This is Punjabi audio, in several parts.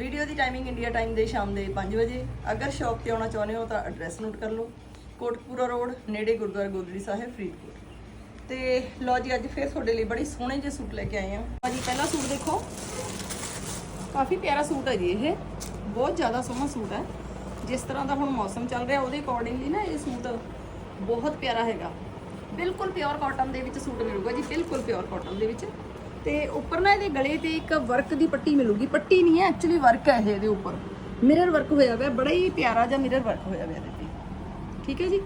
ਵੀਡੀਓ ਦੀ ਟਾਈਮਿੰਗ ਇੰਡੀਆ ਟਾਈਮ ਦੇ ਸ਼ਾਮ ਦੇ 5 ਵਜੇ। ਅਗਰ ਸ਼ੌਪ ਤੇ ਆਉਣਾ ਚਾਹੁੰਦੇ ਹੋ ਤਾਂ ਐਡਰੈਸ ਨੋਟ ਕਰ ਲਓ। ਕੋਟਪੂਰਾ ਰੋਡ ਨੇੜੇ ਗੁਰਦੁਆਰਾ ਗੋਦੜੀ ਸਾਹਿਬ, ਫਰੀਦਕੋਟ। ਤੇ ਲਓ ਜੀ, ਅੱਜ ਫਿਰ ਤੁਹਾਡੇ ਲਈ ਬੜੀ ਸੋਹਣੇ ਜਿਹੇ ਸੂਟ ਲੈ ਕੇ ਆਏ ਹਾਂ। ਭਾਜੀ ਪਹਿਲਾ ਸੂਟ ਦੇਖੋ। ਕਾਫੀ ਪਿਆਰਾ ਸੂਟ ਹੈ ਜੀ ਇਹ। ਬਹੁਤ ਜ਼ਿਆਦਾ ਸੋਹਣਾ ਸੂਟ ਹੈ। ਜਿਸ ਤਰ੍ਹਾਂ ਦਾ ਹੁਣ ਮੌਸਮ ਚੱਲ ਰਿਹਾ, ਉਹਦੇ ਅਕੋਰਡਿੰਗਲੀ ਨਾ ਇਹ ਸੂਟ ਬਹੁਤ ਪਿਆਰਾ ਹੈਗਾ। ਬਿਲਕੁਲ ਪਿਓਰ ਕਾਟਨ ਦੇ ਵਿੱਚ ਸੂਟ ਮਿਲੂਗਾ ਜੀ, ਬਿਲਕੁਲ ਪਿਓਰ ਕਾਟਨ ਦੇ ਵਿੱਚ। ਤੇ ਉੱਪਰ ਨਾ ਇਹਦੇ ਗਲੇ ਤੇ ਇੱਕ ਵਰਕ ਦੀ ਪੱਟੀ ਮਿਲੂਗੀ। ਪੱਟੀ ਨਹੀਂ ਹੈ ਐਕਚੁਅਲੀ ਵਰਕ ਹੈ ਇਹ ਇਹਦੇ ਉੱਪਰ। ਮਿਰਰ ਵਰਕ ਹੋਇਆ ਹੋਇਆ ਬੜਾ ਹੀ ਪਿਆਰਾ ਜਿਹਾ ਮਿਰਰ ਵਰਕ ਹੋਇਆ ਹੋਇਆ ਇਹਦੇ ਤੇ। ਠੀਕ ਹੈ ਜੀ?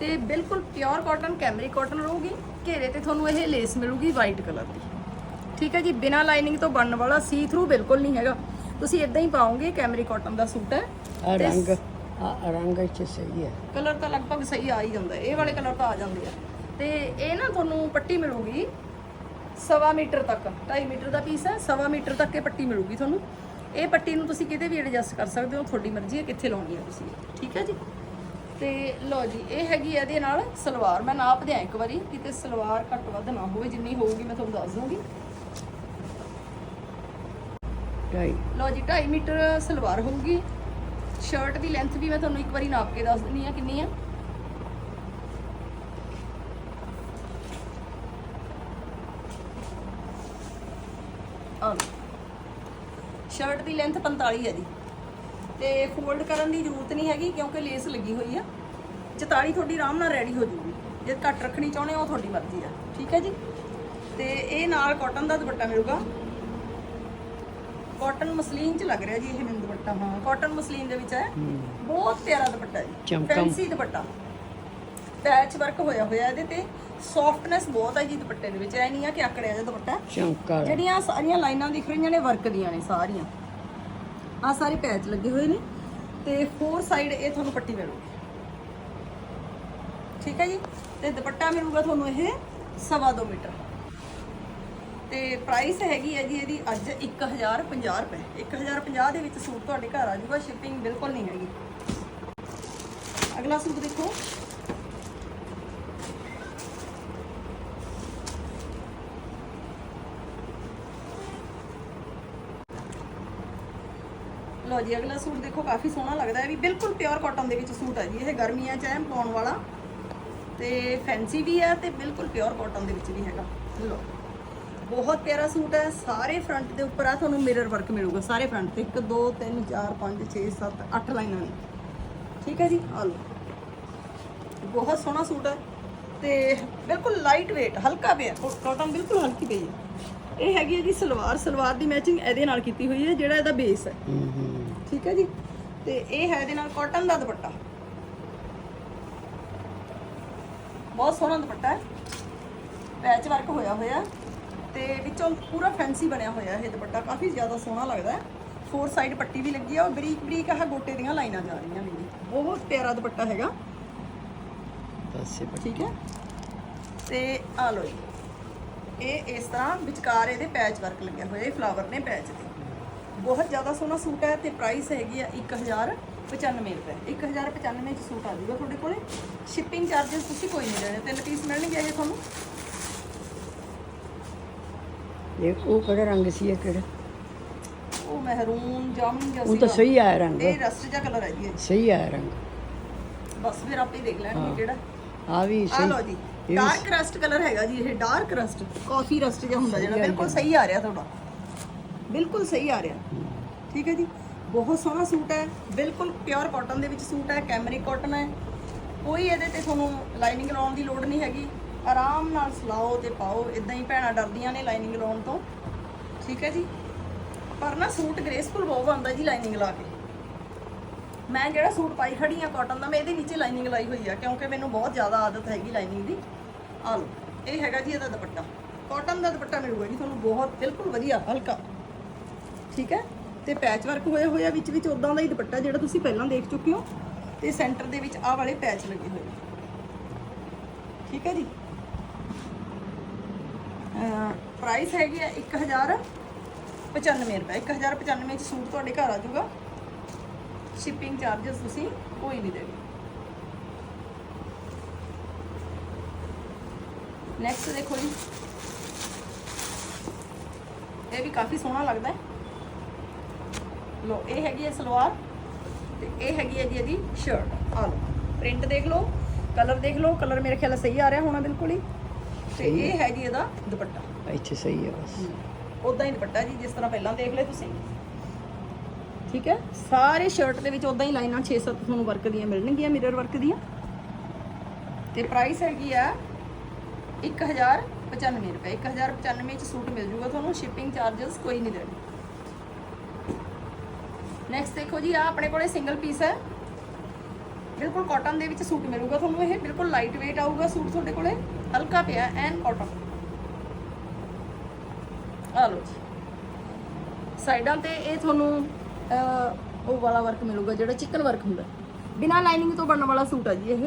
ਤੇ ਬਿਲਕੁਲ ਪਿਓਰ ਕਾਟਨ ਕੈਮਰੀ ਕਾਟਨ ਰਹੂਗੀ। ਘੇਰੇ ਤੇ ਤੁਹਾਨੂੰ ਇਹ ਲੇਸ ਮਿਲੂਗੀ ਵਾਈਟ ਕਲਰ ਦੀ। ਠੀਕ ਹੈ ਜੀ? ਬਿਨਾ ਲਾਈਨਿੰਗ ਤੋਂ ਬਣਨ ਵਾਲਾ ਸੀ ਥਰੂ ਬਿਲਕੁਲ ਨਹੀਂ ਹੈਗਾ। ਤੁਸੀਂ ਇਦਾਂ ਹੀ ਪਾਓਗੇ ਕੈਮਰੀ ਕਾਟਨ ਦਾ ਸੂਟ ਹੈ। ਰੰਗ ਆ ਰੰਗ ਇੱਥੇ ਸਹੀ ਹੈ। ਕਲਰ ਤਾਂ ਲਗਭਗ ਸਹੀ ਆ ਹੀ ਜਾਂਦਾ। ਇਹ ਵਾਲੇ ਕਲਰ ਤਾਂ ਆ ਜਾਂਦੇ ਆ। ਤੇ ਇਹ ਨਾ ਤੁਹਾਨੂੰ ਪੱਟੀ ਮਿਲੂਗੀ। ਸਵਾ ਮੀਟਰ ਤੱਕ 2.5 ਮੀਟਰ ਦਾ ਪੀਸ ਹੈ ਸਵਾ ਮੀਟਰ ਤੱਕ ਇਹ ਪੱਟੀ ਮਿਲੂਗੀ ਤੁਹਾਨੂੰ। ਇਹ ਪੱਟੀ ਨੂੰ ਤੁਸੀਂ ਕਿਤੇ ਵੀ ਐਡਜਸਟ ਕਰ ਸਕਦੇ ਹੋ ਤੁਹਾਡੀ ਮਰਜ਼ੀ ਹੈ ਕਿੱਥੇ ਲਾਉਣੀ ਹੈ ਤੁਸੀਂ। ਠੀਕ ਹੈ ਜੀ? ਤੇ ਲਓ ਜੀ ਇਹ ਹੈਗੀ ਇਹਦੇ ਨਾਲ ਸਲਵਾਰ। ਮੈਂ ਨਾਪ ਦਿਆਂ ਇੱਕ ਵਾਰੀ ਕਿਤੇ ਸਲਵਾਰ ਘੱਟ ਵੱਧ ਨਾ ਹੋਵੇ ਜਿੰਨੀ ਹੋਊਗੀ ਮੈਂ ਤੁਹਾਨੂੰ ਦੱਸ ਦੂੰਗੀ ਢਾਈ। ਲਓ ਜੀ 2.5 ਮੀਟਰ ਸਲਵਾਰ ਹੋਊਗੀ। ਸ਼ਰਟ ਦੀ ਲੈਂਥ ਵੀ ਮੈਂ ਤੁਹਾਨੂੰ ਇੱਕ ਵਾਰੀ ਨਾਪ ਕੇ ਦੱਸ ਦਿੰਨੀ ਆ ਕਿੰਨੀ ਆ ਲਓ ਸ਼ਰਟ ਦੀ ਲੈਂਥ 45 ਹੈ ਜੀ। ਤੇ ਫੋਲਡ ਕਰਨ ਦੀ ਜ਼ਰੂਰਤ ਨਹੀਂ ਹੈਗੀ ਕਿਉਂਕਿ ਲੇਸ ਲੱਗੀ ਹੋਈ ਆ। 44 ਤੁਹਾਡੀ ਆਰਾਮ ਨਾਲ ਰੈਡੀ ਹੋ ਜੂਗੀ। ਜੇ ਘੱਟ ਰੱਖਣੀ ਚਾਹੁੰਦੇ ਹੋ ਉਹ ਤੁਹਾਡੀ ਮਰਜ਼ੀ ਆ। ਠੀਕ ਹੈ ਜੀ? ਤੇ ਇਹ ਨਾਲ ਕਾਟਨ ਦਾ ਦੁਪੱਟਾ ਮਿਲੂਗਾ। ਕਾਟਨ ਮਸਲੀਨ ਚ ਲੱਗ ਰਿਹਾ ਜੀ ਇਹ ਮੈਨੂੰ ਦੁਪੱਟਾ ਹਾਂ। ਕਾਟਨ ਮਸਲੀਨ ਦੇ ਵਿੱਚ ਹੈ। ਬਹੁਤ ਪਿਆਰਾ ਦੁਪੱਟਾ ਜੀ। ਫੈਂਸੀ ਦੁਪੱਟਾ। ਪੈਚ ਵਰਕ ਹੋਇਆ ਹੋਇਆ ਇਹਦੇ ਤੇ। ਸੌਫਟਨੈਸ ਬਹੁਤ ਹੈ ਜੀ ਦੁਪੱਟੇ ਦੇ ਵਿੱਚ। ਐ ਨਹੀਂ ਆ ਕਿ ਆਕੜਿਆ ਜਿਹਾ ਦੁਪੱਟਾ। ਚਮਕਾ। ਜਿਹੜੀਆਂ ਸਾਰੀਆਂ ਲਾਈਨਾਂ ਦਿਖ ਰਹੀਆਂ ਨੇ ਵਰਕ ਦੀਆਂ ਨੇ ਸਾਰੀਆਂ। ਆ ਸਾਰੇ ਪੈਚ ਲੱਗੇ ਹੋਏ ਨੇ ਤੇ ਫੋਰ ਸਾਈਡ ਇਹ ਤੁਹਾਨੂੰ ਪੱਟੀ ਮਿਲੂਗੀ। ਠੀਕ ਹੈ ਜੀ? ਤੇ ਦੁਪੱਟਾ ਮਿਲੂਗਾ ਤੁਹਾਨੂੰ ਇਹ ਸਵਾ ਦੋ ਮੀਟਰ। ਤੇ ਪ੍ਰਾਈਸ ਹੈਗੀ ਹੈ ਜੀ ਇਹਦੀ ਅੱਜ 1050 ਰੁਪਏ। 1050 ਦੇ ਵਿੱਚ ਸੂਟ ਤੁਹਾਡੇ ਘਰ ਆ ਜਾਊਗਾ ਸ਼ਿਪਿੰਗ ਬਿਲਕੁਲ ਨਹੀਂ ਹੈਗੀ। ਅਗਲਾ ਸੂਟ ਦੇਖੋ। ਲਓ ਜੀ, ਅਗਲਾ ਸੂਟ ਦੇਖੋ, ਕਾਫੀ ਸੋਹਣਾ ਲੱਗਦਾ ਹੈ ਵੀ ਬਿਲਕੁਲ ਪਿਓਰ ਕਾਟਨ ਦੇ ਵਿੱਚ ਸੂਟ ਹੈ ਜੀ। ਇਹ ਗਰਮੀਆਂ 'ਚ ਐਮ ਪਾਉਣ ਵਾਲਾ ਤੇ ਫੈਂਸੀ ਵੀ ਹੈ ਤੇ ਬਿਲਕੁਲ ਪਿਓਰ ਕਾਟਨ ਦੇ ਵਿੱਚ ਵੀ ਹੈਗਾ। ਲਓ, ਬਹੁਤ ਪਿਆਰਾ ਸੂਟ ਹੈ। ਸਾਰੇ ਫਰੰਟ ਦੇ ਉੱਪਰ ਆ, ਤੁਹਾਨੂੰ ਮਿਰਰ ਵਰਕ ਮਿਲੂਗਾ ਸਾਰੇ ਫਰੰਟ ਤੇ। 1 2 3 4 5 6 7 8 ਲਾਈਨਾਂ ਨੇ। ਠੀਕ ਹੈ ਜੀ? ਆ ਲਓ। ਬਹੁਤ ਸੋਹਣਾ ਸੂਟ ਹੈ ਤੇ ਬਿਲਕੁਲ ਲਾਈਟ weight, ਹਲਕਾ ਪਿਆ। ਕਾਟਨ ਬਿਲਕੁਲ ਹਲਕੀ ਪਈ ਹੈ। ਇਹ ਹੈਗੀ ਹੈ ਜੀ ਸਲਵਾਰ। ਸਲਵਾਰ ਦੀ ਮੈਚਿੰਗ ਇਹਦੇ ਨਾਲ ਕੀਤੀ ਹੋਈ ਹੈ, ਜਿਹੜਾ ਇਹਦਾ ਬੇਸ ਹੈ। ਠੀਕ ਹੈ ਜੀ? ਤੇ ਇਹ ਹੈ ਇਹਦੇ ਨਾਲ ਕਾਟਨ ਦਾ ਦੁਪੱਟਾ। ਬਹੁਤ ਸੋਹਣਾ ਦੁਪੱਟਾ ਹੈ। ਪੈਚ ਵਰਕ ਹੋਇਆ ਹੋਇਆ। ਤੇ ਵਿੱਚੋਂ ਪੂਰਾ ਫੈਂਸੀ ਬਣਿਆ ਹੋਇਆ ਇਹ ਦੁਪੱਟਾ। ਕਾਫੀ ਜ਼ਿਆਦਾ ਸੋਹਣਾ ਲੱਗਦਾ ਹੈ। ਫੋਰ ਸਾਈਡ ਪੱਟੀ ਵੀ ਲੱਗੀ ਆ ਉਹ ਬਰੀਕ ਬਰੀਕ ਆਹ ਗੋਟੇ ਦੀਆਂ ਲਾਈਨਾਂ ਜਾ ਰਹੀਆਂ ਨੇ ਜੀ। ਬਹੁਤ ਪਿਆਰਾ ਦੁਪੱਟਾ ਹੈਗਾ। ਠੀਕ ਹੈ? ਤੇ ਆ ਜੀ। ਇਹ ਇਸ ਤਰ੍ਹਾਂ ਵਿਚਕਾਰ ਇਹਦੇ ਪੈਚ ਵਰਕ ਲੱਗਿਆ ਹੋਇਆ। ਇਹ ਫਲਾਵਰ ਨੇ ਪੈਚ ਦੇ ਬਹੁਤ ਜ਼ਿਆਦਾ ਸੋਹਣਾ ਸੂਟ ਹੈ ਤੇ ਪ੍ਰਾਈਸ ਹੈਗੀ ਆ 1095 ਰੁਪਏ। 1095 ਚ ਸੂਟ ਆ ਜਾਊਗਾ ਤੁਹਾਡੇ ਕੋਲੇ। ਸ਼ਿਪਿੰਗ ਚਾਰजेस ਤੁਸੀਂ ਕੋਈ ਨਹੀਂ ਦੇਣੇ ਤਿੰਨ ਪੀਸ ਮਿਲਣਗੇ ਇਹ ਤੁਹਾਨੂੰ? ਇਹ ਉਹ ਕਿਹੜਾ ਰੰਗ ਸੀ ਇਹ ਕਿਹੜਾ? ਉਹ ਮਹਿਰੂਨ ਜਾਮਨ ਜਿਹਾ ਉਹ ਤਾਂ। ਸਹੀ ਆਇਆ ਰੰਗ। ਇਹ ਰਸਟ ਜਿਹਾ ਕਲਰ ਹੈ ਜੀ। ਸਹੀ ਆਇਆ ਰੰਗ। ਬਸ ਫਿਰ ਆਪੇ ਦੇਖ ਲੈਣਗੇ ਕਿਹੜਾ। ਆ ਵੀ ਆ ਸਹੀ। ਲਓ ਜੀ। ਡਾਰਕ ਰਸਟ ਕਲਰ ਹੈਗਾ ਜੀ ਇਹ ਡਾਰਕ ਰਸਟ ਕਾਫੀ ਰਸਟ ਜਿਹਾ ਹੁੰਦਾ ਜਿਹੜਾ। ਆ ਬਿਲਕੁਲ ਸਹੀ ਆ ਰਿਹਾ ਤੁਹਾਡਾ। ਬਿਲਕੁਲ ਸਹੀ ਆ ਰਿਹਾ। ਠੀਕ ਹੈ ਜੀ? ਬਹੁਤ ਸੋਹਣਾ ਸੂਟ ਹੈ। ਬਿਲਕੁਲ ਪਿਓਰ ਕਾਟਨ ਦੇ ਵਿੱਚ ਸੂਟ ਹੈ ਕੈਮਰਿਕ ਕਾਟਨ ਹੈ। ਕੋਈ ਇਹਦੇ ਤੇ ਤੁਹਾਨੂੰ ਲਾਈਨਿੰਗ ਲਾਉਣ ਦੀ ਲੋੜ ਨਹੀਂ ਹੈਗੀ। ਆਰਾਮ ਨਾਲ ਸਲਾਓ ਤੇ ਪਾਓ। ਇਦਾਂ ਹੀ ਭੈਣਾਂ ਡਰਦੀਆਂ ਨੇ ਲਾਈਨਿੰਗ ਲਾਉਣ ਤੋਂ। ਠੀਕ ਹੈ ਜੀ? ਪਰ ਨਾ ਸੂਟ ਗ੍ਰੇਸਫੁਲ ਬਹੁਤ ਆਉਂਦਾ ਜੀ ਲਾਈਨਿੰਗ ਲਾ ਕੇ। ਮੈਂ ਜਿਹੜਾ ਸੂਟ ਪਾਈ ਖੜੀ ਆ ਕਾਟਨ ਦਾ, ਮੈਂ ਇਹਦੇ ਨੀਚੇ ਲਾਈਨਿੰਗ ਲਾਈ ਹੋਈ ਆ, ਕਿਉਂਕਿ ਮੈਨੂੰ ਬਹੁਤ ਜ਼ਿਆਦਾ ਆਦਤ ਹੈਗੀ ਲਾਈਨਿੰਗ ਦੀ। ਆ ਲਓ, ਇਹ ਹੈਗਾ ਜੀ ਇਹਦਾ ਦੁਪੱਟਾ। ਕਾਟਨ ਦਾ ਦੁਪੱਟਾ ਮਿਲੂਗਾ ਜੀ, ਤੁਹਾਨੂੰ ਬਹੁਤ, ਬਿਲਕੁਲ ਵਧੀਆ, ਹਲਕਾ। ਠੀਕ ਹੈ? ਤੇ ਪੈਚ ਵਰਕ ਹੋਇਆ ਹੋਇਆ ਵਿੱਚ ਵਿੱਚ ਉਦਾਂ ਦਾ ਹੀ ਦੁਪੱਟਾ ਜਿਹੜਾ ਤੁਸੀਂ ਪਹਿਲਾਂ ਦੇਖ ਚੁੱਕੇ ਹੋ ਤੇ ਸੈਂਟਰ ਦੇ ਵਿੱਚ ਆਹ ਵਾਲੇ ਪੈਚ ਲੱਗੇ ਹੋਏ। ਠੀਕ ਹੈ ਜੀ? ਪ੍ਰਾਈਸ ਹੈਗੀ ਆ 1095 ਰੁਪਏ। 1095 ਚ ਸੂਟ ਤੁਹਾਡੇ ਘਰ ਆ ਜਾਊਗਾ। ਸ਼ਿਪਿੰਗ ਚਾਰजेस ਤੁਸੀਂ ਕੋਈ ਨਹੀਂ ਦੇਗੇ ਨੈਕਸਟ ਦੇਖੋ ਜੀ। ਇਹ ਵੀ ਕਾਫੀ ਸੋਹਣਾ ਲੱਗਦਾ ਹੈ। ਲੋ ਇਹ ਹੈਗੀ ਹੈ ਸਲਵਾਰ ਤੇ ਇਹ ਹੈਗੀ ਹੈ ਜੀ ਇਹਦੀ ਸ਼ਰਟ ਆ ਲੋ ਪ੍ਰਿੰਟ ਦੇਖ ਲਓ ਕਲਰ ਦੇਖ ਲਓ ਕਲਰ ਮੇਰੇ ਖਿਆਲ ਸਹੀ ਆ ਰਿਹਾ ਹੋਣਾ ਬਿਲਕੁਲ ਹੀ। ਤੇ ਇਹ ਹੈ। ਜੀ ਇਹਦਾ ਦੁਪੱਟਾ। ਇੱਥੇ ਸਹੀ ਹੈ ਬਸ। ਉਦਾਂ ਹੀ ਦੁਪੱਟਾ ਜੀ ਜਿਸ ਤਰ੍ਹਾਂ ਪਹਿਲਾਂ ਦੇਖ ਲਿਆ ਤੁਸੀਂ। ਠੀਕ ਹੈ? ਸਾਰੇ ਸ਼ਰਟ ਦੇ ਵਿੱਚ ਉਦਾਂ ਹੀ ਲਾਈਨਾਂ 6-7 ਤੁਹਾਨੂੰ ਵਰਕ ਦੀਆਂ ਮਿਲਣਗੀਆਂ ਮਿਰਰ ਵਰਕ ਦੀਆਂ। ਤੇ ਪ੍ਰਾਈਸ ਹੈਗੀ ਆ 1095 ਰੁਪਏ। 1095 ਚ ਸੂਟ ਮਿਲ ਜੂਗਾ ਤੁਹਾਨੂੰ ਸ਼ਿਪਿੰਗ ਚਾਰजेस ਕੋਈ ਨਹੀਂ ਦੇਣੀ ਨੈਕਸਟ ਦੇਖੋ ਜੀ ਆ ਆਪਣੇ ਕੋਲੇ ਸਿੰਗਲ ਪੀਸ ਹੈ। ਬਿਲਕੁਲ ਕਾਟਨ ਦੇ ਵਿੱਚ ਸੂਟ ਮਿਲੂਗਾ ਤੁਹਾਨੂੰ ਇਹ, ਬਿਲਕੁਲ ਲਾਈਟ weight ਆਊਗਾ ਸੂਟ ਤੁਹਾਡੇ ਕੋਲੇ। ਹਲਕਾ ਪਿਆ ਐਨ ਕਾਟਨ ਆ ਲਓ ਜੀ। ਸਾਈਡਾਂ ਤੇ ਇਹ ਤੁਹਾਨੂੰ ਉਹ ਵਾਲਾ ਵਰਕ ਮਿਲੂਗਾ, ਜਿਹੜਾ ਚਿਕਨ ਵਰਕ ਹੁੰਦਾ। ਬਿਨਾ ਲਾਈਨਿੰਗ ਤੋਂ ਬਣਨ ਵਾਲਾ ਸੂਟ ਆ ਜੀ ਇਹ।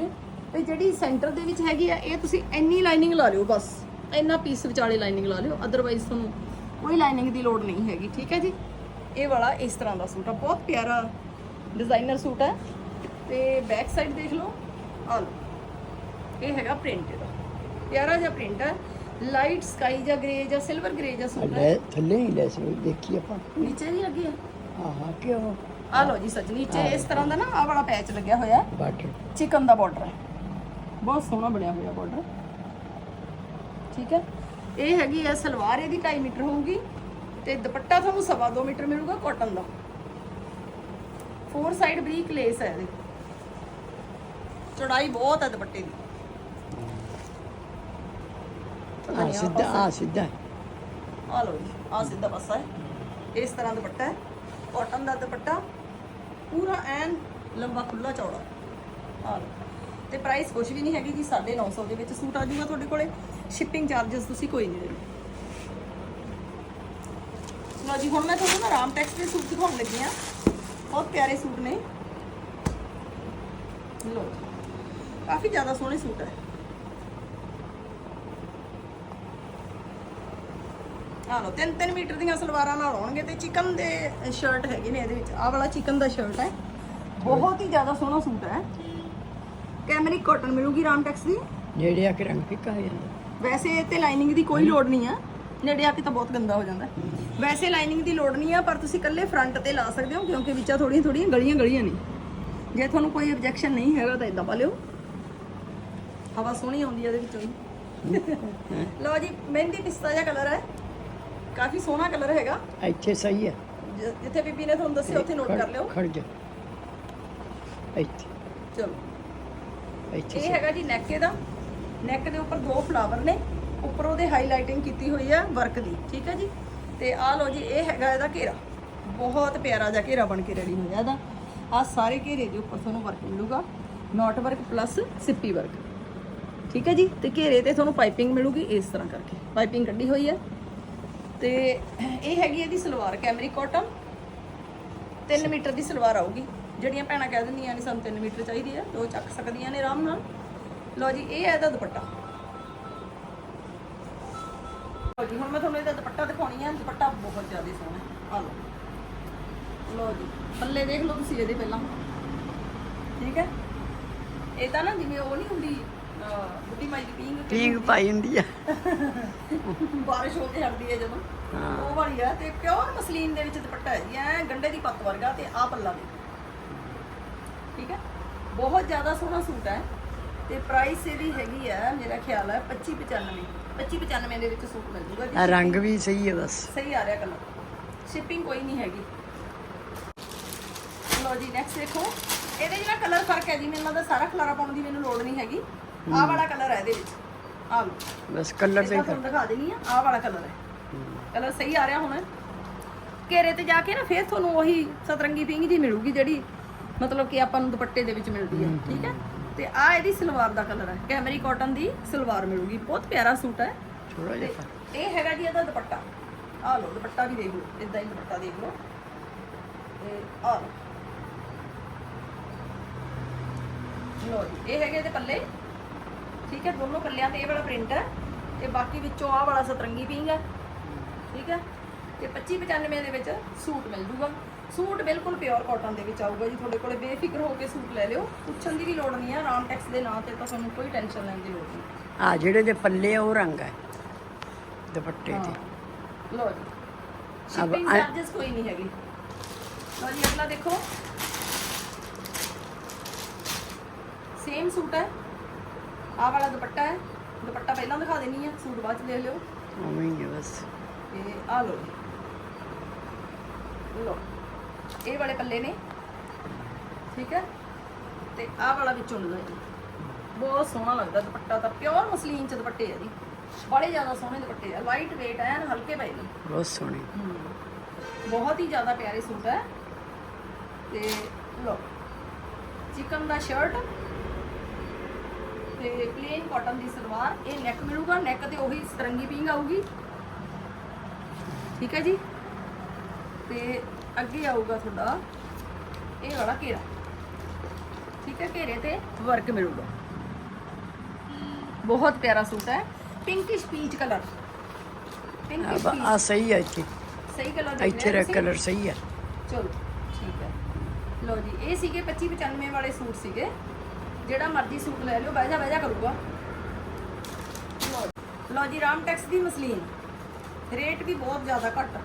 ਤੇ ਜਿਹੜੀ ਸੈਂਟਰ ਦੇ ਵਿੱਚ ਹੈਗੀ ਆ ਇਹ ਤੁਸੀਂ ਇੰਨੀ ਲਾਈਨਿੰਗ ਲਾ ਲਿਓ ਬਸ। ਇੰਨਾ ਪੀਸ ਵਿਚਾਲੇ ਲਾਈਨਿੰਗ ਲਾ ਲਿਓ ਅਦਰਵਾਈਜ਼ ਤੁਹਾਨੂੰ ਕੋਈ ਲਾਈਨਿੰਗ ਦੀ ਲੋੜ ਨਹੀਂ ਹੈਗੀ, ਠੀਕ ਹੈ ਜੀ? ਇਹ ਵਾਲਾ ਇਸ ਤਰ੍ਹਾਂ ਦਾ ਸੂਟ ਆ ਬਹੁਤ ਪਿਆਰਾ ਡਿਜ਼ਾਈਨਰ ਸੂਟ ਹੈ। ਤੇ ਬੈਕ ਸਾਈਡ ਦੇਖ ਲਓ ਆ ਲਓ ਇਹ ਹੈਗਾ ਪ੍ਰਿੰਟ ਇਹਦਾ ਪਿਆਰਾ ਜਿਹਾ ਪ੍ਰਿੰਟ ਹੈ ਲਾਈਟ ਸਕਾਈ ਜਾਂ ਗ੍ਰੇ ਜਾਂ ਸਿਲਵਰ ਗ੍ਰੇ ਜਾਂ ਸੂਟ ਹੈ। ਥੱਲੇ ਹੀ ਲੈ ਸੋ ਦੇਖੀ ਆਪਾਂ। ਨੀਚੇ ਵੀ ਲੱਗੀ ਹੈ ਆਹਾ ਕਿਉਂ? ਆ ਲਓ ਜੀ ਸੱਚ ਨੀਚੇ ਇਸ ਤਰ੍ਹਾਂ ਦਾ ਨਾ ਆ ਵਾਲਾ ਪੈਚ ਲੱਗਿਆ ਹੋਇਆ ਬਾਟਰ ਚਿਕਨ ਦਾ ਬਾਰਡਰ ਹੈ। ਬਹੁਤ ਸੋਹਣਾ ਬਣਿਆ ਹੋਇਆ ਬਾਰਡਰ ਠੀਕ ਹੈ। ਇਹ ਹੈਗੀ ਹੈ ਸਲਵਾਰ ਇਹਦੀ 2.5 ਮੀਟਰ ਹੋਊਗੀ। ਤੇ ਦੁਪੱਟਾ ਤੁਹਾਨੂੰ ਸਵਾ 2 ਮੀਟਰ ਮਿਲੂਗਾ ਕਾਟਨ ਦਾ। ਫੋਰ ਸਾਈਡ ਬਰੀਕ ਲੇਸ ਹੈ ਇਹਦੇ। ਚੌੜਾਈ ਬਹੁਤ ਹੈ ਦੁਪੱਟੇ ਦੀ। ਆ ਸਿੱਧਾ ਆ ਸਿੱਧਾ। ਆ ਲਓ ਜੀ ਆ ਸਿੱਧਾ ਪਾਸਾ ਹੈ। ਇਸ ਤਰ੍ਹਾਂ ਦੁਪੱਟਾ ਹੈ। ਕਾਟਨ ਦਾ ਦੁਪੱਟਾ। ਪੂਰਾ ਐਨ ਲੰਬਾ ਖੁੱਲਾ ਚੌੜਾ। ਆ ਲਓ। ਤੇ ਪ੍ਰਾਈਸ ਕੁਝ ਵੀ ਨਹੀਂ ਹੈਗੀ ਜੀ 950 ਦੇ ਵਿੱਚ ਸੂਟ ਆ ਜਾਊਗਾ ਤੁਹਾਡੇ ਕੋਲੇ। ਸ਼ਿਪਿੰਗ ਚਾਰजेस ਤੁਸੀਂ ਕੋਈ ਨਹੀਂ ਦੇਣੇ ਲਓ ਜੀ ਹੁਣ ਮੈਂ ਤੁਹਾਨੂੰ ਨਾ ਰਾਮ ਟੈਕਸ ਦੇ ਸੂਟ ਦਿਖਾਉਣ ਲੱਗੀ ਆ ਬਹੁਤ ਪਿਆਰੇ ਸੂਟ ਨੇ। ਜੀ ਕਾਫੀ ਜ਼ਿਆਦਾ ਸੋਹਣੇ ਸੂਟ ਹੈ। ਆ ਲਓ 3-3 ਮੀਟਰ ਦੀਆਂ ਸਲਵਾਰਾਂ ਨਾਲ ਆਉਣਗੇ ਤੇ ਚਿਕਨ ਦੇ ਸ਼ਰਟ ਹੈਗੇ ਨੇ ਇਹਦੇ ਵਿੱਚ। ਆਹ ਵਾਲਾ ਚਿਕਨ ਦਾ ਸ਼ਰਟ ਹੈ। ਬਹੁਤ ਹੀ ਜ਼ਿਆਦਾ ਸੋਹਣਾ ਸੂਟ ਹੈ। ਕੈਮਰਿਕ ਕਾਟਨ ਮਿਲੂਗੀ ਰਾਮਟੈਕਸ ਦੀ। ਨੇੜੇ ਆ ਕੇ ਰੰਗ ਫਿੱਕਾ ਹੋ ਜਾਂਦਾ। ਵੈਸੇ ਇਹ ਤੇ ਲਾਈਨਿੰਗ ਦੀ ਕੋਈ ਲੋੜ ਨਹੀਂ ਆ। ਨੇੜੇ ਆ ਕੇ ਤਾਂ ਬਹੁਤ ਗੰਦਾ ਹੋ ਜਾਂਦਾ। ਵੈਸੇ ਲਾਈਨਿੰਗ ਦੀ ਲੋੜ ਨਹੀਂ ਆ ਪਰ ਤੁਸੀਂ ਇਕੱਲੇ ਫਰੰਟ ਤੇ ਲਾ ਸਕਦੇ ਹੋ ਕਿਉਂਕਿ ਵਿੱਚਾਂ ਥੋੜੀਆਂ ਥੋੜੀਆਂ ਗਲੀਆਂ ਗਲੀਆਂ ਨੇ। ਜੇ ਤੁਹਾਨੂੰ ਕੋਈ ਆਬਜੈਕਸ਼ਨ ਨਹੀਂ ਹੈਗਾ ਤਾਂ ਇਦਾਂ ਪਾ ਲਿਓ। ਹਵਾ ਸੋਹਣੀ ਆਉਂਦੀ ਹੈ ਇਹਦੇ ਵਿੱਚੋਂ ਲਓ ਜੀ ਮਹਿੰਦੀ ਪਿਸਤਾ ਜਿਹਾ ਕਲਰ ਹੈ। ਕਾਫੀ ਸੋਹਣਾ ਕਲਰ ਹੈਗਾ। ਇੱਥੇ ਸਹੀ ਹੈ। ਜਿੱਥੇ ਬੀਬੀ ਨੇ ਤੁਹਾਨੂੰ ਦੱਸਿਆ ਉੱਥੇ ਨੋਟ ਕਰ ਲਿਓ। ਖੜ ਜਾ। ਇੱਥੇ। ਚਲੋ। ਇੱਥੇ ਇਹ ਹੈਗਾ ਜੀ ਨੈਕ ਇਹਦਾ। ਨੈਕ ਦੇ ਉੱਪਰ ਦੋ ਫਲਾਵਰ ਨੇ। ਉੱਪਰ ਉਹਦੇ ਹਾਈਲਾਈਟਿੰਗ ਕੀਤੀ ਹੋਈ ਹੈ ਵਰਕ ਦੀ। ਠੀਕ ਹੈ ਜੀ? ਤੇ ਆਹ ਲਓ ਜੀ, ਇਹ ਹੈਗਾ ਇਹਦਾ ਘੇਰਾ। ਬਹੁਤ ਪਿਆਰਾ ਜਿਹਾ ਘੇਰਾ ਬਣ ਕੇ ਰੈਡੀ ਹੋਇਆ ਇਹਦਾ। ਆਹ ਸਾਰੇ ਘੇਰੇ ਦੇ ਉੱਪਰ ਤੁਹਾਨੂੰ ਵਰਕ ਮਿਲੂਗਾ। ਨੋਟ ਵਰਕ ਪਲੱਸ ਸਿੱਪੀ ਵਰਕ ਠੀਕ ਹੈ ਜੀ? ਤੇ ਘੇਰੇ ਤੇ ਤੁਹਾਨੂੰ ਪਾਈਪਿੰਗ ਮਿਲੂਗੀ ਇਸ ਤਰ੍ਹਾਂ ਕਰਕੇ। ਪਾਈਪਿੰਗ ਕੱਢੀ ਹੋਈ ਹੈ। ਤੇ ਇਹ ਹੈਗੀ ਇਹਦੀ ਸਲਵਾਰ ਕੈਮਰੀ ਕਾਟਨ 3 ਮੀਟਰ ਦੀ ਸਲਵਾਰ ਆਊਗੀ। ਜਿਹੜੀਆਂ ਭੈਣਾਂ ਕਹਿ ਦਿੰਦੀਆਂ ਨੇ, ਸਾਨੂੰ 3 ਮੀਟਰ ਚਾਹੀਦੀ ਆ ਤੇ ਉਹ ਚੱਕ ਸਕਦੀਆਂ ਨੇ ਆਰਾਮ ਨਾਲ। ਲਓ ਜੀ, ਇਹ ਹੈ ਇਹਦਾ ਦੁਪੱਟਾ। ਜੀ ਹੁਣ ਮੈਂ ਤੁਹਾਨੂੰ ਇਹਦਾ ਦੁਪੱਟਾ ਦਿਖਾਉਣੀ ਹੈ ਦੁਪੱਟਾ ਬਹੁਤ ਜ਼ਿਆਦਾ ਸੋਹਣਾ ਆ ਲਓ। ਲਓ ਜੀ ਪੱਲੇ ਦੇਖ ਲਓ ਤੁਸੀਂ ਇਹਦੇ ਪਹਿਲਾਂ। ਠੀਕ ਹੈ? ਇਹ ਤਾਂ ਨਾ ਜਿਵੇਂ ਉਹ ਨਹੀਂ ਹੁੰਦੀ ਬੁੱਢੀ ਮਾਈ ਦੀ ਪੀਂਗ ਪੀਂਗ ਪਾਈ ਹੁੰਦੀ ਆ। ਬਾਰਿਸ਼ ਹੋ ਕੇ ਹਟਦੀ ਹੈ ਜਦੋਂ। ਉਹ ਵਾਲੀ ਆ ਤੇ ਪਿਓਰ ਮਸਲੀਨ ਦੇ ਵਿੱਚ ਦੁਪੱਟਾ ਹੈ ਜੀ ਐ ਗੰਡੇ ਦੀ ਪੱਤ ਵਰਗਾ ਤੇ ਆ ਪੱਲਾ ਦੇ ਠੀਕ ਹੈ? ਬਹੁਤ ਜ਼ਿਆਦਾ ਸੋਹਣਾ ਸੂਟ ਹੈ। ਤੇ ਪ੍ਰਾਈਸ ਇਹਦੀ ਹੈਗੀ ਆ ਮੇਰਾ ਖਿਆਲ ਹੈ 2595 2595 ਦੇ ਵਿੱਚ ਸੂਟ ਮਿਲ ਜੂਗਾ ਆ ਜੀ ਰੰਗ ਵੀ ਸਹੀ ਹੈ ਬਸ। ਸਹੀ ਆ ਰਿਹਾ ਕਲਰ। ਸ਼ਿਪਿੰਗ ਕੋਈ ਨਹੀਂ ਹੈਗੀ। ਲਓ ਜੀ ਨੈਕਸਟ ਦੇਖੋ। ਇਹਦੇ ਜਿਹੜਾ ਕਲਰ ਫ਼ਰਕ ਹੈ ਜੀ ਮੈਨੂੰ ਲੱਗਦਾ ਸਾਰਾ ਖਲਾਰਾ ਪਾਉਣ ਦੀ ਮੈਨੂੰ ਲੋੜ ਨਹੀਂ ਹੈਗੀ। ਆਹ ਵਾਲਾ ਕਲਰ ਹੈ ਇਹਦੇ ਵਿੱਚ। ਆਹ ਲਓ। ਬਸ ਕਲਰ ਤੇ ਇਹਦਾ ਤੁਹਾਨੂੰ ਦਿਖਾ ਦੇਣੀ ਆ ਆਹ ਵਾਲਾ ਕਲਰ ਹੈ। ਕਲਰ ਸਹੀ ਆ ਰਿਹਾ ਹੁਣ। ਘੇਰੇ ਤੇ ਜਾ ਕੇ ਨਾ ਫਿਰ ਤੁਹਾਨੂੰ ਉਹੀ ਸਤਰੰਗੀ ਪਿੰਗ ਜੀ ਮਿਲੂਗੀ ਜਿਹੜੀ ਮਤਲਬ ਕਿ ਆਪਾਂ ਨੂੰ ਦੁਪੱਟੇ ਦੇ ਵਿੱਚ ਮਿਲਦੀ ਹੈ। ਠੀਕ ਹੈ? ਤੇ ਆ ਇਹਦੀ ਸਲਵਾਰ ਦਾ ਕਲਰ ਹੈ। ਕੈਮਰੀ ਕਾਟਨ ਦੀ ਸਲਵਾਰ ਮਿਲੂਗੀ। ਬਹੁਤ ਪਿਆਰਾ ਸੂਟ ਹੈ। ਥੋੜਾ ਜਿਹਾ ਤੇ ਫ਼ਰਕ। ਇਹ ਹੈਗਾ ਜੀ ਇਹਦਾ ਦੁਪੱਟਾ। ਆਹ ਲਓ ਦੁਪੱਟਾ ਵੀ ਦੇਖ ਲਓ। ਇਦਾਂ ਹੀ ਦੁਪੱਟਾ ਦੇਖ ਲਓ। ਆ ਲਓ। ਲਓ ਜੀ ਇਹ ਹੈਗੇ ਤੇ ਪੱਲੇ। ਠੀਕ ਹੈ ਦੋਨੋਂ ਪੱਲਿਆਂ ਤੇ ਇਹ ਵਾਲਾ ਪ੍ਰਿੰਟ ਹੈ। ਤੇ ਬਾਕੀ ਵਿੱਚੋਂ ਆਹ ਵਾਲਾ ਸਤਰੰਗੀ ਪਿੰਗ ਹੈ। ਠੀਕ ਹੈ। ਤੇ 2595 ਦੇ ਵਿੱਚ ਸੂਟ ਮਿਲ ਜੂਗਾ। ਸੂਟ ਬਿਲਕੁਲ ਪਿਓਰ ਕਾਟਨ ਦੇ ਵਿੱਚ ਆਊਗਾ ਜੀ ਤੁਹਾਡੇ ਕੋਲੇ ਬੇਫਿਕਰ ਹੋ ਕੇ ਸੂਟ ਲੈ ਲਿਓ। ਪੁੱਛਣ ਦੀ ਵੀ ਲੋੜ ਨਹੀਂ ਹੈ ਰਾਮਟੈਕਸ ਦੇ ਨਾਂ ਤੇ ਤਾਂ ਤੁਹਾਨੂੰ ਕੋਈ ਟੈਨਸ਼ਨ ਲੈਣ ਦੀ ਲੋੜ ਨਹੀਂ। ਆ ਜਿਹੜੇ ਦੇ ਪੱਲੇ ਆ ਉਹ ਰੰਗ ਹੈ ਦੁਪੱਟੇ ਹਾਂ। ਤੇ। ਲਓ ਜੀ। ਸ਼ਿਪਿੰਗ ਆ- ਚਾਰजेस ਕੋਈ ਨਹੀਂ ਹੈਗੀ। ਲਓ ਜੀ ਅਗਲਾ ਦੇਖੋ। ਸੇਮ ਸੂਟ ਹੈ। ਆਹ ਵਾਲਾ ਦੁਪੱਟਾ ਹੈ। ਦੁਪੱਟਾ ਪਹਿਲਾਂ ਦਿਖਾ ਦੇਣੀ ਹੈ ਸੂਟ ਬਾਅਦ ਚ ਲੈ ਲਿਓ। ਉਵੇਂ ਹੀ ਹੈ ਬਸ। ਤੇ ਆ ਲਓ ਜੀ। ਲਓ। ਇਹ ਵਾਲੇ ਪੱਲੇ ਨੇ। ਠੀਕ ਹੈ? ਤੇ ਆਹ ਵਾਲਾ ਵਿੱਚੋਂ ਡਿਜ਼ਾਈਨ ਬਹੁਤ ਸੋਹਣਾ ਲੱਗਦਾ ਦੁਪੱਟਾ ਤਾਂ ਪਿਓਰ ਮਸਲੀਨ ਚ ਦੁਪੱਟੇ ਆ ਜੀ। ਬੜੇ ਜ਼ਿਆਦਾ ਸੋਹਣੇ ਦੁਪੱਟੇ ਆ ਲਾਈਟ weight ਐਨ ਹਲਕੇ ਪਏ ਨੇ। ਬਹੁਤ ਸੋਹਣੇ। ਬਹੁਤ ਹੀ ਜ਼ਿਆਦਾ ਪਿਆਰੇ ਸੂਟ ਹੈ ਤੇ ਲੋ ਚਿਕਨ ਦਾ ਸ਼ਰਟ ਤੇ ਪਲੇਨ ਕਾਟਨ ਦੀ ਸਲਵਾਰ ਇਹ ਨੈਕ ਮਿਲੂਗਾ। ਨੈਕ ਤੇ ਉਹੀ ਸਤਰੰਗੀ ਪਿੰਗ ਆਊਗੀ। ਠੀਕ ਹੈ ਜੀ? ਤੇ ਅੱਗੇ ਆਊਗਾ ਤੁਹਾਡਾ। ਇਹ ਵਾਲਾ ਘੇਰਾ। ਠੀਕ ਹੈ ਘੇਰੇ ਤੇ ਵਰਕ ਮਿਲੂਗਾ। ਬਹੁਤ ਪਿਆਰਾ ਸੂਟ ਹੈ। ਪਿੰਕਿਸ਼ ਪੀਚ ਕਲਰ ਪਿੰਕਿਸ਼ ਆ ਸਹੀ ਹੈ ਇੱਥੇ। ਸਹੀ ਕਲਰ ਇੱਥੇ ਤੁਸੀਂ? ਕਲਰ ਸਹੀ ਹੈ। ਚਲੋ ਠੀਕ ਹੈ। ਲਓ ਜੀ ਇਹ ਸੀਗੇ 25 95 ਵਾਲੇ ਸੂਟ ਸੀਗੇ। ਜਿਹੜਾ ਮਰਜ਼ੀ ਸੂਟ ਲੈ ਲਿਓ ਬਹਿ ਜਾ ਬਹਿ ਜਾ ਕਰੂਗਾ। ਲਓ ਜੀ। ਲਓ ਜੀ ਰਾਮਟੈਕਸ ਦੀ ਮਸਲੀਨ। ਰੇਟ ਵੀ ਬਹੁਤ ਜ਼ਿਆਦਾ ਘੱਟ ਆ।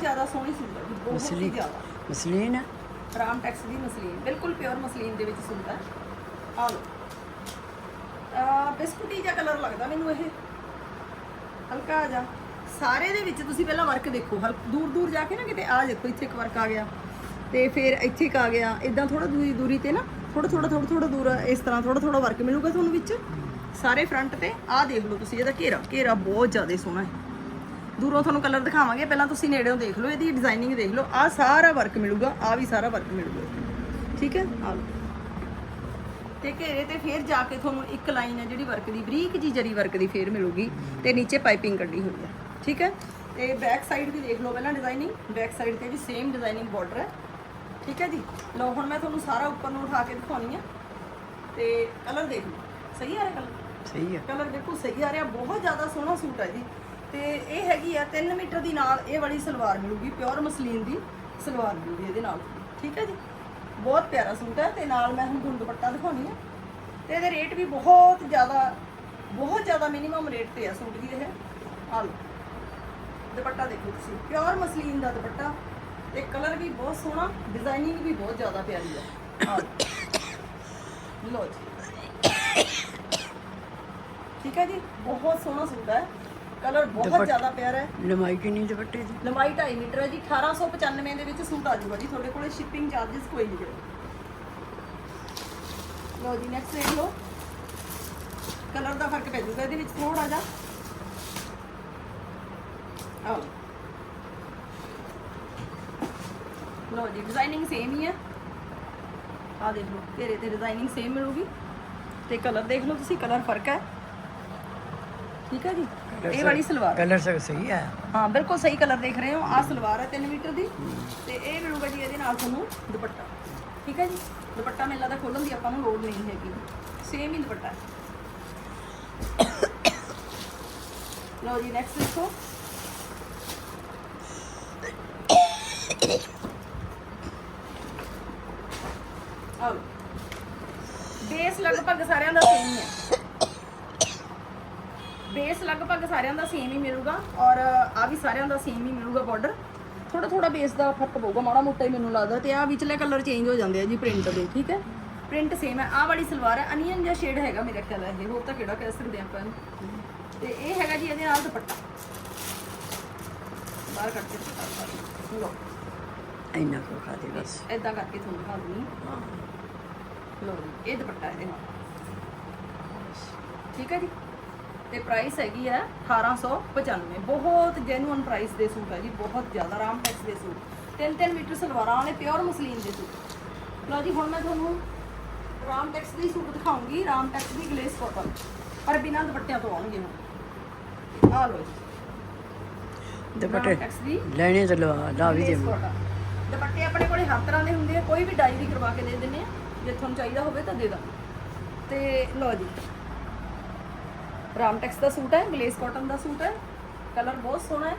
ਜ਼ਿਆਦਾ ਸੋਹਣੀ ਸੂਟ ਹੈ ਜੀ, ਬਹੁਤ ਹੀ ਮਸਲੀ ਜ਼ਿਆਦਾ। ਮਸਲੀਨ ਹੈ? ਰਾਮਟੈਕਸ ਦੀ ਮਸਲੀਨ ਬਿਲਕੁਲ ਪਿਓਰ ਮਸਲੀਨ ਦੇ ਵਿੱਚ ਸੂਟ ਹੈ ਆ ਲਓ। ਆ ਬਿਸਕੁਟੀ ਜਿਹਾ ਕਲਰ ਲੱਗਦਾ ਮੈਨੂੰ ਇਹ। ਹਲਕਾ ਜਿਹਾ। ਸਾਰੇ ਦੇ ਵਿੱਚ ਤੁਸੀਂ ਪਹਿਲਾਂ ਵਰਕ ਦੇਖੋ। ਹਲ ਦੂਰ ਦੂਰ ਜਾ ਕੇ ਨਾ ਕਿਤੇ ਆ ਦੇਖੋ ਇੱਥੇ ਇੱਕ ਵਰਕ ਆ ਗਿਆ। ਤੇ ਫਿਰ ਇੱਥੇ ਇੱਕ ਆ ਗਿਆ। ਇਦਾਂ ਥੋੜਾ ਦੂਰੀ ਦੂਰੀ ਤੇ ਨਾ ਥੋੜਾ ਥੋੜਾ ਥੋੜਾ ਥੋੜਾ ਦੂਰ ਇਸ ਤਰ੍ਹਾਂ ਥੋੜਾ ਥੋੜਾ ਵਰਕ ਮਿਲੂਗਾ ਤੁਹਾਨੂੰ ਵਿੱਚ। ਸਾਰੇ ਫਰੰਟ ਤੇ। ਆਹ ਦੇਖ ਲਓ ਤੁਸੀਂ ਇਹਦਾ ਘੇਰਾ। ਘੇਰਾ ਬਹੁਤ ਜ਼ਿਆਦਾ ਸੋਹਣਾ ਹੈ। ਦੂਰੋਂ ਤੁਹਾਨੂੰ ਕਲਰ ਦਿਖਾਵਾਂਗੇ। ਪਹਿਲਾਂ ਤੁਸੀਂ ਨੇੜਿਓਂ ਦੇਖ ਲਓ ਇਹਦੀ ਡਿਜ਼ਾਈਨਿੰਗ ਦੇਖ ਲਓ। ਆਹ ਸਾਰਾ ਵਰਕ ਮਿਲੂਗਾ ਆਹ ਵੀ ਸਾਰਾ ਵਰਕ ਮਿਲੂਗਾ। ਠੀਕ ਹੈ? ਆ ਲਓ। ਤੇ ਘੇਰੇ ਤੇ ਫੇਰ ਜਾ ਕੇ ਤੁਹਾਨੂੰ ਇੱਕ ਲਾਈਨ ਹੈ ਜਿਹੜੀ ਵਰਕ ਦੀ ਬਰੀਕ ਜੀ ਜਰੀ ਵਰਕ ਦੀ ਫੇਰ ਮਿਲੂਗੀ। ਤੇ ਨੀਚੇ ਪਾਈਪਿੰਗ ਕੱਢੀ ਹੋਈ ਹੈ। ਠੀਕ ਹੈ? ਤੇ ਬੈਕ ਸਾਈਡ ਵੀ ਦੇਖ ਲਓ ਪਹਿਲਾਂ ਡਿਜ਼ਾਈਨਿੰਗ ਬੈਕ ਸਾਈਡ ਤੇ ਵੀ ਸੇਮ ਡਿਜ਼ਾਈਨਿੰਗ ਬਾਰਡਰ ਹੈ। ਠੀਕ ਹੈ ਜੀ? ਲਓ ਹੁਣ ਮੈਂ ਤੁਹਾਨੂੰ ਸਾਰਾ ਉੱਪਰ ਨੂੰ ਉਠਾ ਕੇ ਦਿਖਾਉਣੀ ਆ ਤੇ ਕਲਰ ਦੇਖ ਲਓ। ਸਹੀ ਆ ਰਿਹਾ ਕਲਰ ਸਹੀ ਹੈ ਕਲਰ ਬਿਲਕੁਲ ਸਹੀ ਆ ਰਿਹਾ। ਬਹੁਤ ਜ਼ਿਆਦਾ ਸੋਹਣਾ ਸੂਟ ਹੈ ਜੀ। ਤੇ ਇਹ ਹੈਗੀ ਆ 3 ਮੀਟਰ ਦੀ ਨਾਲ ਇਹ ਵਾਲੀ ਸਲਵਾਰ ਮਿਲੂਗੀ ਪਿਓਰ ਮਸਲੀਨ ਦੀ ਸਲਵਾਰ ਮਿਲੂਗੀ ਇਹਦੇ ਨਾਲ। ਠੀਕ ਹੈ ਜੀ? ਬਹੁਤ ਪਿਆਰਾ ਸੂਟ ਹੈ ਤੇ ਨਾਲ ਮੈਂ ਹੁਣ ਤੁਹਾਨੂੰ ਦੁਪੱਟਾ ਦਿਖਾਉਣੀ ਆ। ਤੇ ਇਹਦੇ ਰੇਟ ਵੀ ਬਹੁਤ ਜ਼ਿਆਦਾ ਬਹੁਤ ਜ਼ਿਆਦਾ ਮਿਨੀਮਮ ਰੇਟ ਤੇ ਆ ਸੂਟ ਦੀ ਇਹ। ਆ ਲਓ। ਦੁਪੱਟਾ ਦੇਖੋ ਤੁਸੀਂ। ਪਿਓਰ ਮਸਲੀਨ ਦਾ ਦੁਪੱਟਾ ਤੇ ਕਲਰ ਵੀ ਬਹੁਤ ਸੋਹਣਾ ਡਿਜ਼ਾਈਨਿੰਗ ਵੀ ਬਹੁਤ ਜ਼ਿਆਦਾ ਪਿਆਰੀ ਹੈ ਆ ਲਓ। ਲਓ ਜੀ। ਠੀਕ ਹੈ ਜੀ? ਬਹੁਤ ਸੋਹਣਾ ਸੂਟ ਹੈ। ਕਲਰ ਬਹੁਤ ਦੁਪੱਟ- ਜ਼ਿਆਦਾ ਪਿਆਰਾ ਹੈ। ਲੰਮਾਈ ਕਿੰਨੀ ਦੁਪੱਟੇ ਦੀ? ਲੰਬਾਈ 2.5 ਮੀਟਰ ਹੈ ਜੀ। 1895 ਦੇ ਵਿੱਚ ਸੂਟ ਆ ਜਾਊਗਾ ਜੀ। ਤੁਹਾਡੇ ਕੋਲੇ ਸ਼ਿਪਿੰਗ ਚਾਰजेस ਕੋਈ ਨਹੀਂ ਹੈ। ਲਓ ਜੀ ਨੈਕਸਟ ਦੇਖ ਲਓ। ਕਲਰ ਦਾ ਫ਼ਰਕ ਪੈ ਜਾਊਗਾ। ਇਹਦੇ ਵਿੱਚ ਥੋੜਾ ਜਿਹਾ ਆਓ ਲਓ ਜੀ ਡਿਜ਼ਾਈਨਿੰਗ ਸੇਮ ਹੀ ਹੈ। ਆ ਦੇਖ ਲਓ ਘੇਰੇ ਤੇ ਡਿਜ਼ਾਈਨਿੰਗ ਸੇਮ ਮਿਲੂਗੀ। ਤੇ ਕਲਰ ਦੇਖ ਲਓ ਤੁਸੀਂ ਕਲਰ ਫ਼ਰਕ ਹੈ। ਠੀਕ ਹੈ ਜੀ? ਇਹ ਵਾਲੀ ਸਲਵਾਰ। ਕਲਰ ਸਹੀ ਹੈ। ਹਾਂ ਬਿਲਕੁਲ ਸਹੀ ਕਲਰ ਦੇਖ ਰਹੇ ਹੋ। ਆਹ ਸਲਵਾਰ ਹੈ 3 ਮੀਟਰ ਦੀ। ਤੇ ਇਹ ਮਿਲੂਗਾ ਜੀ ਇਹਦੇ ਨਾਲ ਤੁਹਾਨੂੰ ਦੁਪੱਟਾ। ਠੀਕ ਹੈ ਜੀ? ਦੁਪੱਟਾ ਮੈਨੂੰ ਲੱਗਦਾ ਖੋਲਣ ਦੀ ਆਪਾਂ ਨੂੰ ਲੋੜ ਨਹੀਂ ਹੈਗੀ। ਸੇਮ ਹੀ ਦੁਪੱਟਾ ਹੈ। ਲਓ ਜੀ ਨੈਕਸਟ ਦੇਖੋ। ਆਓ। ਬੇਸ ਲਗਭਗ ਸਾਰਿਆਂ ਦਾ ਸੇਮ ਹੀ ਹੈ। ਬੇਸ ਲਗਭਗ ਸਾਰਿਆਂ ਦਾ ਸੇਮ ਹੀ ਮਿਲੂਗਾ ਔਰ ਆ ਵੀ ਸਾਰਿਆਂ ਦਾ ਸੇਮ ਹੀ ਮਿਲੂਗਾ ਬਾਰਡਰ ਥੋੜਾ ਥੋੜਾ ਬੇਸ ਦਾ ਫ਼ਰਕ ਪਊਗਾ ਮਾੜਾ ਮੋਟਾ ਹੀ ਮੈਨੂੰ ਲੱਗਦਾ ਤੇ ਆ ਵਿਚਲੇ ਕਲਰ ਚੇਂਜ ਹੋ ਜਾਂਦੇ ਆ ਜੀ ਪ੍ਰਿੰਟ ਦੇ ਠੀਕ ਹੈ? ਪ੍ਰਿੰਟ ਸੇਮ ਹੈ। ਆ ਵਾਲੀ ਸਲਵਾਰ ਹੈ ਅਨੀਅਨ ਜਿਹਾ ਸ਼ੇਡ ਹੈਗਾ ਮੇਰੇ ਖਿਆਲ ਹੈ ਇਹ ਹੋਰ ਤਾਂ ਕਿਹੜਾ ਕਹਿ ਸਕਦੇ ਆਪਾਂ ਤੇ ਇਹ ਹੈਗਾ ਜੀ ਇਹਦੇ ਨਾਲ ਦੁਪੱਟਾ। ਬਾਹਰ ਕੱਟ ਕੇ ਇੰਨਾ ਕੋ ਖਾ ਦੇ ਬਸ। ਇਦਾਂ ਕਰਕੇ ਤੁਹਾਨੂੰ ਦਿਖਾ ਦਿੰਦੀ ਜੀ ਇਹ ਦੁਪੱਟਾ ਇਹਦੇ ਨਾਲ। ਠੀਕ ਹੈ ਜੀ? ਤੇ ਪ੍ਰਾਈਸ ਹੈਗੀ ਹੈ 1895 ਬਹੁਤ ਜੈਨੂਅਨ ਪ੍ਰਾਈਸ ਦੇ ਸੂਟ ਹੈ ਜੀ ਬਹੁਤ ਜ਼ਿਆਦਾ ਰਾਮਟੈਕਸ ਦੇ ਸੂਟ। 3-3 ਮੀਟਰ ਸਲਵਾਰਾਂ ਵਾਲੇ ਪਿਓਰ ਮਸਲੀਨ ਦੇ ਸੂਟ। ਲਓ ਜੀ ਹੁਣ ਮੈਂ ਤੁਹਾਨੂੰ ਰਾਮਟੈਕਸ ਦੇ ਹੀ ਸੂਟ ਦਿਖਾਉਂਗੀ ਰਾਮਟੈਕਸ ਦੀ ਗਲੇਸ ਕਾਟਨ ਪਰ ਬਿਨਾਂ ਦੁਪੱਟਿਆਂ ਤੋਂ ਆਉਣਗੇ ਹੁਣ। ਆਹ ਲਓ ਜੀ। ਦੁਪੱਟੇ ਟੈਕਸ ਦੀ ਲੈਣੇ ਲਵਾ ਲਾ ਵੀ ਦੇ। ਦੁਪੱਟੇ ਆਪਣੇ ਕੋਲੇ ਹਰ ਤਰ੍ਹਾਂ ਦੇ ਹੁੰਦੇ ਆ ਕੋਈ ਵੀ ਡਾਈ ਵੀ ਕਰਵਾ ਕੇ ਦੇ ਦਿੰਨੇ ਆ। ਜੇ ਤੁਹਾਨੂੰ ਚਾਹੀਦਾ ਹੋਵੇ ਤਾਂ ਦੇ ਦਾਂ ਤੇ ਲਓ ਜੀ ਰਾਮਟੈਕਸ ਦਾ ਸੂਟ ਹੈ ਗਲੇਸ ਕਾਟਨ ਦਾ ਸੂਟ ਹੈ। ਕਲਰ ਬਹੁਤ ਸੋਹਣਾ ਹੈ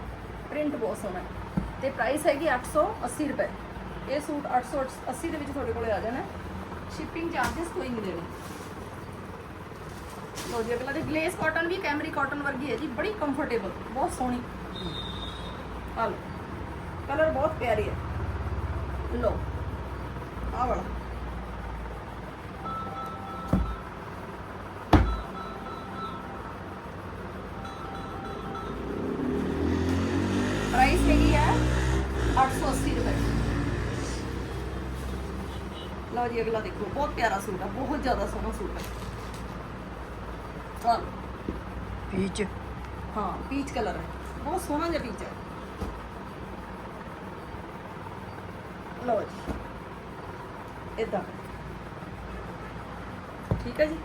ਪ੍ਰਿੰਟ ਬਹੁਤ ਸੋਹਣਾ ਹੈ। ਤੇ ਪ੍ਰਾਈਸ ਹੈਗੀ 880 ਰੁਪਏ। ਇਹ ਸੂਟ 880 ਦੇ ਵਿੱਚ ਤੁਹਾਡੇ ਕੋਲੇ ਆ ਜਾਣਾ ਸ਼ਿਪਿੰਗ ਚਾਰजेस ਕੋਈ ਨਹੀਂ ਦੇਣੇ। ਲੋ ਜੀ, ਅਗਲਾ ਦੇ ਗਲੇਸ ਕਾਟਨ ਵੀ ਕੈਮਰੀ ਕਾਟਨ ਵਰਗੀ ਹੈ ਜੀ, ਬੜੀ ਕੰਫਰਟੇਬਲ ਬਹੁਤ ਸੋਹਣੀ। ਆ ਲਓ ਕਲਰ ਬਹੁਤ ਪਿਆਰੀ ਹੈ। ਲੋ ਆ ਵਾਲਾ। ਜੀ ਅਗਲਾ ਦੇਖੋ ਬਹੁਤ ਪਿਆਰਾ ਸੂਟ ਹੈ ਬਹੁਤ ਜ਼ਿਆਦਾ ਸੋਹਣਾ ਸੂਟ ਹੈ ਆਹ ਲਓ। ਪੀਚ ਹਾਂ ਪੀਚ ਕਲਰ ਹੈ ਬਹੁਤ ਸੋਹਣਾ ਜਿਹਾ ਪੀਚ ਹੈ ਲਓ ਜੀ ਇਦਾਂ ਠੀਕ ਹੈ ਜੀ?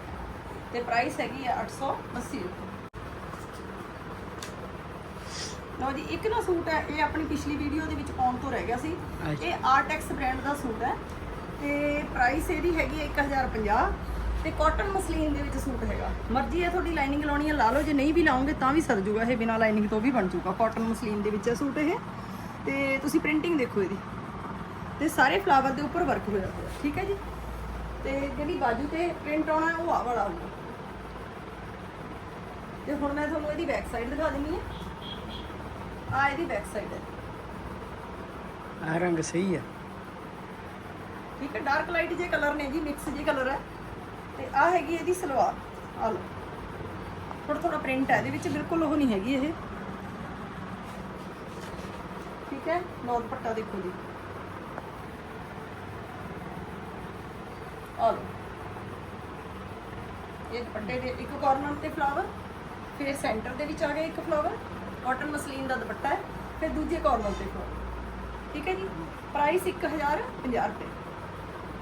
ਤੇ ਪ੍ਰਾਈਸ ਹੈਗੀ ਹੈ 880 ਰੁਪਏ। ਲਓ ਜੀ ਇੱਕ ਨਾ ਸੂਟ ਹੈ ਇਹ ਆਪਣੀ ਪਿਛਲੀ ਵੀਡੀਓ ਦੇ ਵਿੱਚ ਪਾਉਣ ਤੋਂ ਰਹਿ ਗਿਆ ਸੀ। ਇਹ ਆਰਟੈਕਸ ਬ੍ਰਾਂਡ ਦਾ ਸੂਟ ਹੈ ਤੇ ਪ੍ਰਾਈਸ ਇਹਦੀ ਹੈਗੀ ਹੈ 1050 ਤੇ ਕਾਟਨ ਮਸਲੀਨ ਦੇ ਵਿੱਚ ਸੂਟ ਹੈਗਾ। ਮਰਜ਼ੀ ਹੈ ਤੁਹਾਡੀ ਲਾਈਨਿੰਗ ਲਾਉਣੀ ਹੈ ਲਾ ਲਓ, ਜੇ ਨਹੀਂ ਵੀ ਲਾਉਂਗੇ ਤਾਂ ਵੀ ਸਰ ਜੂਗਾ, ਇਹ ਬਿਨਾ ਲਾਈਨਿੰਗ ਤੋਂ ਵੀ ਬਣ ਜੂਗਾ। ਕਾਟਨ ਮਸਲੀਨ ਦੇ ਵਿੱਚ ਹੈ ਸੂਟ ਇਹ। ਤੇ ਤੁਸੀਂ ਪ੍ਰਿੰਟਿੰਗ ਦੇਖੋ ਇਹਦੀ। ਤੇ ਸਾਰੇ ਫਲਾਵਰ ਦੇ ਉੱਪਰ ਵਰਕ ਹੋਇਆ ਹੋਇਆ ਠੀਕ ਹੈ ਜੀ? ਤੇ ਜਿਹੜੀ ਬਾਜੂ ਤੇ ਪ੍ਰਿੰਟ ਆਉਣਾ, ਉਹ ਆ ਵਾਲਾ ਹੋਊਗਾ ਤੇ ਹੁਣ ਮੈਂ ਤੁਹਾਨੂੰ ਇਹਦੀ ਬੈਕ ਸਾਈਡ ਦਿਖਾ ਦਿੰਨੀ ਹੈ। ਆ ਇਹਦੀ ਬੈਕ ਸਾਈਡ ਹੈ। ਆ ਰੰਗ ਸਹੀ ਆ ਠੀਕ ਹੈ ਡਾਰਕ ਲਾਈਟ ਜੇ ਕਲਰ ਨੇ ਜੀ ਮਿਕਸ ਜੇ ਕਲਰ ਹੈ। ਤੇ ਆ ਹੈਗੀ ਇਹਦੀ ਸਲਵਾਰ ਆ ਲਓ। ਥੋੜਾ ਥੋੜਾ ਪ੍ਰਿੰਟ ਹੈ, ਇਹਦੇ ਵਿੱਚ ਬਿਲਕੁਲ ਉਹ ਨਹੀਂ ਹੈਗੀ ਇਹ। ਠੀਕ ਹੈ, ਨੌ ਦੁਪੱਟਾ ਦੇਖੋ ਜੀ। ਆ ਲਓ। ਇਹ ਦੁਪੱਟੇ ਦੇ ਇੱਕ ਕਾਰਨਰ ਤੇ ਫਲਾਵਰ ਫਿਰ ਸੈਂਟਰ ਦੇ ਵਿੱਚ ਆ ਗਿਆ ਇੱਕ ਫਲਾਵਰ ਕਾਟਨ ਮਸਲੀਨ ਦਾ ਦੁਪੱਟਾ ਹੈ, ਫਿਰ ਦੂਜੇ ਕਾਰਨਰ ਤੇ ਫਲਾਵਰ ਠੀਕ ਹੈ ਜੀ ਪ੍ਰਾਈਸ 1050 ਰੁਪਏ।